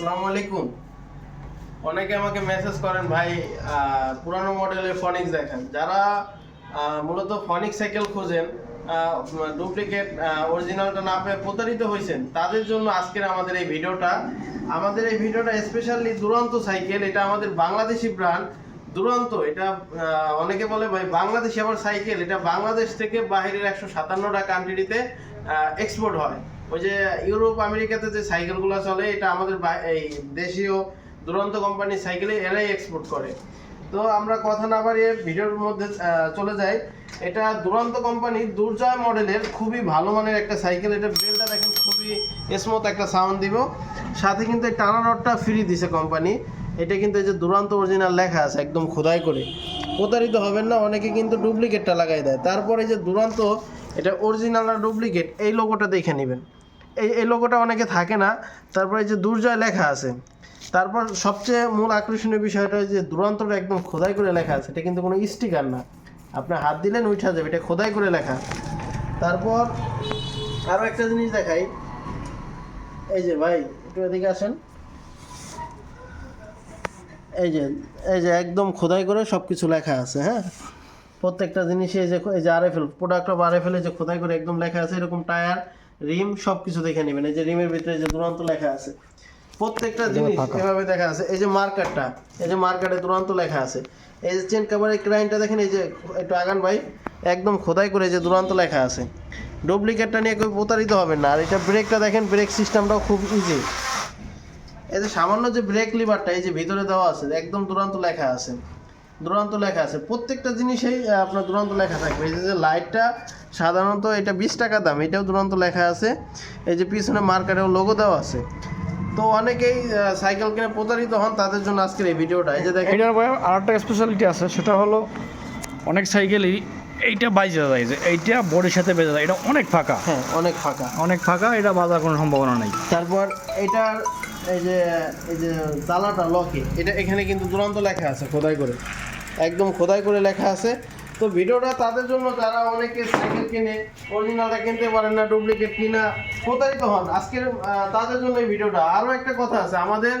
আসসালামু আলাইকুম। অনেকে আমাকে মেসেজ করেন, ভাই পুরানো মডেলের ফনিক্স দেখেন। যারা মূলত ফনিক্স সাইকেল খোঁজেন ডুপ্লিকেট অরিজিনালটা না পেয়ে প্রতারিত হয়েছেন, তাদের জন্য আজকের আমাদের এই ভিডিওটা। আমাদের এই ভিডিওটা স্পেশালি দুরন্ত সাইকেল এটা আমাদের বাংলাদেশি ব্র্যান্ড দুরন্ত। এটা অনেকে বলে, ভাই, বাংলাদেশি আবার সাইকেল এটা বাংলাদেশ থেকে বাহিরের একশো সাতান্নটা কান্ট্রিতে এক্সপোর্ট হয়। ওই যে ইউরোপ, আমেরিকাতে যে সাইকেলগুলো চলে, এটা আমাদের এই দেশীয় দুরন্ত কোম্পানির সাইকেলে এরাই এক্সপোর্ট করে। তো আমরা কথা না বাড়িয়ে ভিডিওর মধ্যে চলে যাই। এটা দুরন্ত কোম্পানির দুর্জয় মডেলের খুবই ভালো মানের একটা সাইকেল। এটা বেলটা দেখেন খুবই স্মুথ একটা সাউন্ড দিব। সাথে কিন্তু এই টানা রডটা ফ্রি দিছে কোম্পানি। এটা কিন্তু এই যে দুরন্ত অরিজিনাল লেখা আছে, একদম খোদাই করে। প্রতারিত হবেন না, অনেকে কিন্তু ডুপ্লিকেটটা লাগাই দেয়। তারপরে যে দুরান্ত, এটা অরিজিনাল আর ডুপ্লিকেট এই লোগোটা দেখে নেবেন। এই এই লোগোটা অনেকে থাকে না। তারপরে যে দুর্জয় লেখা আছে। তারপর সবচেয়ে মূল আকর্ষণীয় বিষয়টা যে দুরন্তটা একদম খোদাই করে লেখা আছে। এটা কিন্তু কোনো স্টিকার না। আপনি হাত দিলেন, উঠা যাবে। এটা খোদাই করে লেখা। তারপর আরও একটা জিনিস দেখাই। এই যে ভাই, একটু এদিকে আসেন। এই যে এই যে একদম খোদাই করে সব কিছু লেখা আছে হ্যাঁ? প্রত্যেকটা জিনিসে এই যে এই যে আরএফএল প্রোডাক্ট অফ আরএফএল যে খোদাই করে একদম লেখা আছে, এরকম টায়ার। রিম সব কিছু দেখে নেবেন। এই যে রিমের ভিতরে যে দুরন্ত লেখা আছে প্রত্যেকটা জিনিস এভাবে দেখা আছে। এই যে মার্কারটা এই যে মার্কারে দুরন্ত লেখা আছে। এই যে চেন কাভারের ক্রাইনটা দেখেন এই যে একটু আগান ভাই একদম খোদাই করে যে দুরন্ত লেখা আছে। ডুপ্লিকেটটা নিয়ে কেউ প্রতারিত হবেন না। আর এটা ব্রেকটা দেখেন ব্রেক সিস্টেমটাও খুব ইজি এই যে সামান্য যে ব্রেক লিভারটা এই যে ভিতরে দেওয়া আছে একদম দুরন্ত লেখা আছে। দুরন্ত লেখা আছে। প্রত্যেকটা জিনিসেই আপনার দুরন্ত লেখা থাকবে। এই যে লাইটটা সাধারণত এটা বিশ টাকা দাম এটাও দুরন্ত লেখা আছে। এই যে পিছনে মার্কেটেও লোগো দেওয়া আছে। তো অনেকেই সাইকেল কিনে প্রতারিত হন তাদের জন্য আজকের এই ভিডিওটা। এই যে দেখেন। এটার আর একটা স্পেশালিটি আছে সেটা হলো অনেক সাইকেলই এইটা বাইজা যায় যে এইটা বডির সাথে বেজে যায়। এটা অনেক ফাঁকা। হ্যাঁ অনেক ফাঁকা। অনেক ফাঁকা এটা বাজার কোনো সম্ভাবনা নেই। তারপর এটার এই যে এই যে তালাটা লকে এটা এখানে কিন্তু দুরন্ত লেখা আছে খোদাই করে। একদম খোদাই করে লেখা আছে। তো ভিডিওটা তাদের জন্য, যারা অনেকে সাইকেল কিনে, অরিজিনালটা কিনতে পারেন না, ডুপ্লিকেট কিনা, প্রতারিত হন। আজকের তাদের জন্য এই ভিডিওটা। আরও একটা কথা আছে, আমাদের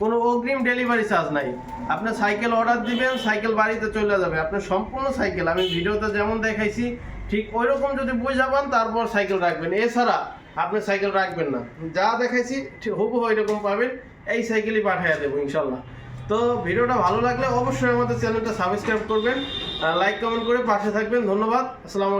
কোনো অগ্রিম ডেলিভারি চার্জ নাই। আপনি সাইকেল অর্ডার দিবেন, সাইকেল বাড়িতে চলে যাবে। আপনার সম্পূর্ণ সাইকেল, আমি ভিডিওতে যেমন দেখাইছি, ঠিক ওই রকম যদি বুঝা পান, তারপর সাইকেল রাখবেন। এছাড়া আপনি সাইকেল রাখবেন না। যা দেখাইছি, ঠিক হুবহু এরকম পাবেন। এই সাইকেলই পাঠিয়ে দেবো, ইনশাল্লাহ। তো ভিডিওটা ভালো লাগলে অবশ্যই আমাদের চ্যানেলটা সাবস্ক্রাইব করবেন লাইক কমেন্ট করে পাশে থাকবেন। ধন্যবাদ। আসসালামু